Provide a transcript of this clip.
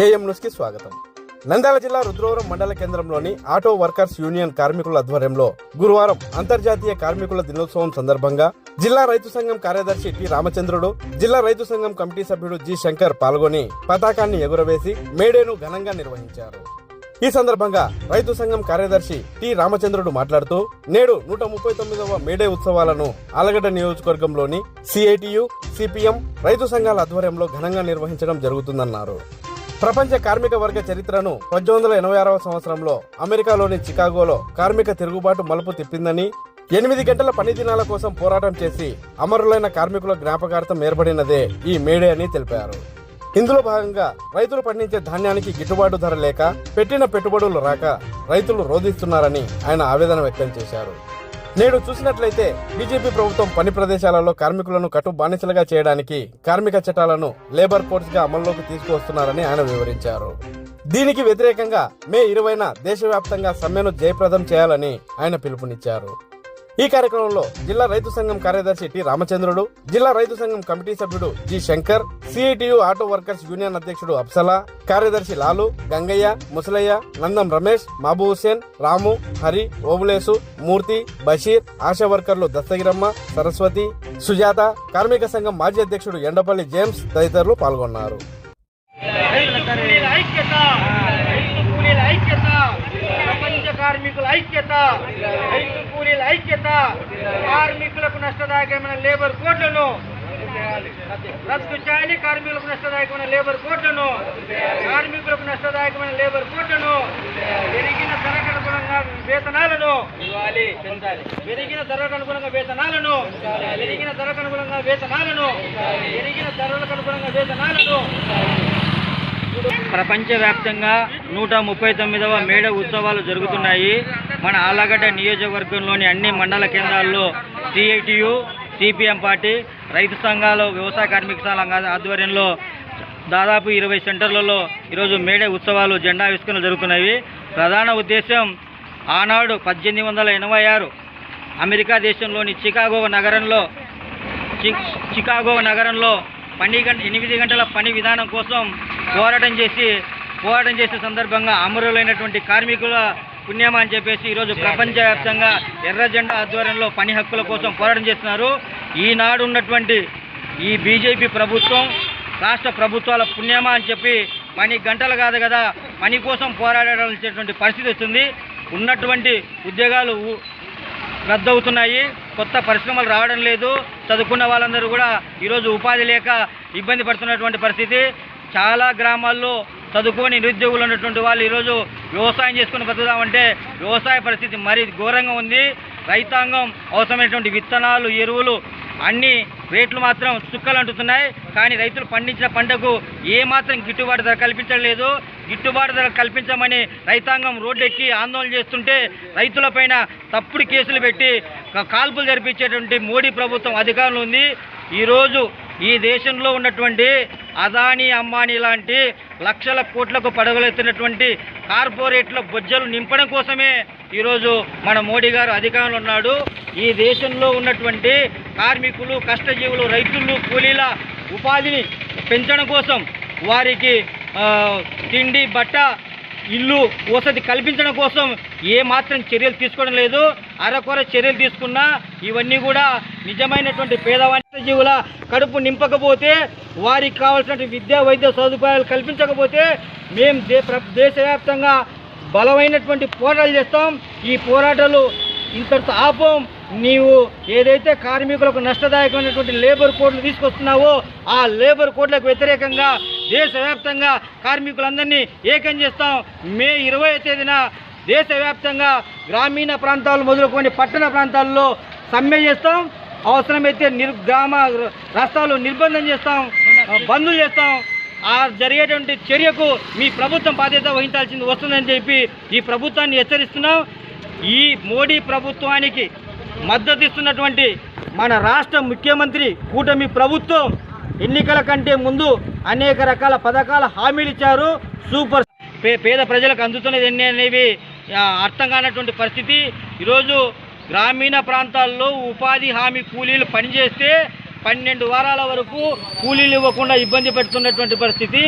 AM న్యూస్కి స్వాగతం. నంద్యాల జిల్లా రుద్రవరం మండల కేంద్రంలోని ఆటో వర్కర్స్ యూనియన్ కార్మికుల ఆధ్వర్యంలో గురువారం అంతర్జాతీయ కార్మికుల దినోత్సవం సందర్భంగా జిల్లా రైతు సంఘం కార్యదర్శి టి రామచంద్రుడు జిల్లా రైతు సంఘం కమిటీ సభ్యుడు జి శంకర్ పాల్గొని పతాకాన్ని ఎగురవేసి మేడేను ఘనంగా నిర్వహించారు. ఈ సందర్భంగా రైతు సంఘం కార్యదర్శి టి రామచంద్రుడు మాట్లాడుతూ నేడు నూట ముప్పై తొమ్మిదవ మేడే ఉత్సవాలను ఆలగడ్డ నియోజకవర్గంలోని సిఐటియు సిపిఎం రైతు సంఘాల ఆధ్వర్యంలో ఘనంగా నిర్వహించడం జరుగుతుందన్నారు. ప్రపంచ కార్మిక వర్గ చరిత్రను పద్దెనిమిది వందల ఎనభై ఆరవ సంవత్సరంలో అమెరికాలోని చికాగోలో కార్మిక తిరుగుబాటు మలుపు తిప్పిందని ఎనిమిది గంటల పని దినాల కోసం పోరాటం చేసి అమరులైన కార్మికుల జ్ఞాపకార్థం ఏర్పడినదే ఈ మేడే అని తెలిపారు. ఇందులో భాగంగా రైతులు పండించే ధాన్యానికి గిట్టుబాటు ధర లేక పెట్టిన పెట్టుబడులు రాక రైతులు రోధిస్తున్నారని ఆయన ఆవేదన వ్యక్తం చేశారు. నేడు చూసినట్లయితే బీజేపీ ప్రభుత్వం పని ప్రదేశాలలో కార్మికులను కటు బానిసలుగా చేయడానికి కార్మిక చట్టాలను లేబర్ కోడ్స్గా అమల్లోకి తీసుకువస్తున్నారని ఆయన వివరించారు. దీనికి వ్యతిరేకంగా మే ఇరవైన దేశవ్యాప్తంగా సమ్మెను జయప్రదం చేయాలని ఆయన పిలుపునిచ్చారు. ఈ కార్యక్రమంలో జిల్లా రైతు సంఘం కార్యదర్శి టి రామచంద్రుడు జిల్లా రైతు సంఘం కమిటీ సభ్యుడు G Shankar CITU auto workers union అధ్యక్షుడు అప్సల కార్యదర్శి లాలు గంగయ్య ముసలయ్య నందం రమేష్ మహబూ హుసేన్ రాము హరి ఓబులేసు మూర్తి బషీర్ ఆశా వర్కర్లు దస్తగిరమ్మ సరస్వతి సుజాత కార్మిక సంఘం మాజీ అధ్యక్షుడు ఎండపల్లి జేమ్స్ తదితరులు పాల్గొన్నారు రైతు కూలీల ఐక్యత రైతు కూలీల ఐక్యత ప్రపంచ కార్మికుల ఐక్యత రైతు కూలీల ఐక్యత కార్మికులకు నష్టదాయకమైన లేబర్ కోడ్లను రద్దు చేయాలి. కార్మికులకు నష్టదాయకమైన లేబర్ కోడ్లను కార్మికులకు నష్టదాయకమైన లేబర్ కోడ్లను పెరిగిన ధరకు అనుగుణంగా వేతనాలను పెరిగిన ధరకు అనుగుణంగా వేతనాలను పెరిగిన ధరకు అనుగుణంగా వేతనాలను పెరిగిన ధరలకు అనుగుణంగా వేతనాలను ప్రపంచవ్యాప్తంగా నూట ముప్పై తొమ్మిదవ మేడ ఉత్సవాలు జరుగుతున్నాయి. మన ఆలగడ్డ నియోజకవర్గంలోని అన్ని మండల కేంద్రాల్లో సిఐటియు సిపిఎం పార్టీ రైతు సంఘాలు వ్యవసాయ కార్మిక సంఘాల ఆధ్వర్యంలో దాదాపు ఇరవై సెంటర్లలో ఈరోజు మేడే ఉత్సవాలు జెండా ఆవిష్కరణలు జరుగుతున్నాయి. ప్రధాన ఉద్దేశం ఆనాడు పద్దెనిమిది వందల ఎనభై ఆరు అమెరికా దేశంలోని చికాగో నగరంలో చి- చికాగో నగరంలో పని గంట ఎనిమిది గంటల పని విధానం కోసం పోరాటం చేసి పోరాటం చేసే సందర్భంగా అమరులైనటువంటి కార్మికుల పుణ్యమా అని చెప్పేసి ఈరోజు ప్రపంచవ్యాప్తంగా ఎర్ర జెండా ఆధ్వర్యంలో పని హక్కుల కోసం పోరాటం చేస్తున్నారు. ఈనాడు ఉన్నటువంటి ఈ బీజేపీ ప్రభుత్వం రాష్ట్ర ప్రభుత్వాల పుణ్యమా అని చెప్పి పని గంటలు కాదు కదా పని కోసం పోరాడాల్సినటువంటి పరిస్థితి వచ్చింది. ఉన్నటువంటి ఉద్యోగాలు రద్దవుతున్నాయి కొత్త పరిశ్రమలు రావడం లేదు చదువుకున్న వాళ్ళందరూ కూడా ఈరోజు ఉపాధి లేక ఇబ్బంది పడుతున్నటువంటి పరిస్థితి. చాలా గ్రామాల్లో చదువుకొని నిరుద్యోగులు ఉన్నటువంటి వాళ్ళు ఈరోజు వ్యవసాయం చేసుకుని బతుకుదామంటే వ్యవసాయ పరిస్థితి మరీ ఘోరంగా ఉంది. రైతాంగం అవసరమైనటువంటి విత్తనాలు ఎరువులు అన్ని రేట్లు మాత్రం చుక్కలు అంటుతున్నాయి కానీ రైతులు పండించిన పంటకు ఏమాత్రం గిట్టుబాటు ధర కల్పించడం లేదు. గిట్టుబాటు ధర కల్పించమని రైతాంగం రోడ్డెక్కి ఆందోళన చేస్తుంటే రైతులపైన తప్పుడు కేసులు పెట్టి కాల్పులు జరిపించేటువంటి మోడీ ప్రభుత్వం అధికారంలో ఉంది. ఈరోజు ఈ దేశంలో ఉన్నటువంటి అదానీ అంబానీ లాంటి లక్షల కోట్లకు పడగలెత్తినటువంటి కార్పొరేట్ల బొజ్జలు నింపడం కోసమే ఈరోజు మన మోడీ గారు అధికారంలో ఉన్నాడు. ఈ దేశంలో ఉన్నటువంటి కార్మికులు కష్టజీవులు రైతులు కూలీల ఉపాధిని పెంచడం కోసం వారికి తిండి బట్ట ఇల్లు వసతి కల్పించడం కోసం ఏ మాత్రం చర్యలు తీసుకోవడం లేదు. అరకొర చర్యలు తీసుకున్నా ఇవన్నీ కూడా నిజమైనటువంటి పేదవాణి జీవుల కడుపు నింపకపోతే వారికి కావాల్సినటువంటి విద్యా వైద్య సదుపాయాలు కల్పించకపోతే మేము దే ప్ర- దేశవ్యాప్తంగా బలమైనటువంటి పోరాటాలు చేస్తాం. ఈ పోరాటాలు ఇంతటితో ఆపం. నీవు ఏదైతే కార్మికులకు నష్టదాయకమైనటువంటి లేబర్ కోడ్లు తీసుకొస్తున్నావో ఆ లేబర్ కోడ్లకు వ్యతిరేకంగా దేశవ్యాప్తంగా కార్మికులందరినీ ఏకం చేస్తాం. మే ఇరవై తేదీన దేశవ్యాప్తంగా గ్రామీణ ప్రాంతాలు మొదలుకొని పట్టణ ప్రాంతాల్లో సమ్మె చేస్తాం. అవసరమైతే నిర్ గ్రామ రాష్ట్రాలు నిర్బంధం చేస్తాం. బంధులు చేస్తాం. ఆ జరిగేటువంటి చర్యకు మీ ప్రభుత్వం బాధ్యత వహించాల్సింది వస్తుందని చెప్పి ఈ ప్రభుత్వాన్ని హెచ్చరిస్తున్నాం. ఈ మోడీ ప్రభుత్వానికి మద్దతిస్తున్నటువంటి మన రాష్ట్ర ముఖ్యమంత్రి కూటమి ప్రభుత్వం ఎన్నికల కంటే ముందు అనేక రకాల పథకాల హామీలు ఇచ్చారు. సూపర్. పే పేద ప్రజలకు అందుతున్నది ఎన్ని అనేవి అర్థం కానటువంటి పరిస్థితి. ఈరోజు గ్రామీణ ప్రాంతాల్లో ఉపాధి హామీ కూలీలు పనిచేస్తే పన్నెండు వారాల వరకు కూలీలు ఇవ్వకుండా ఇబ్బంది పెడుతున్నటువంటి పరిస్థితి.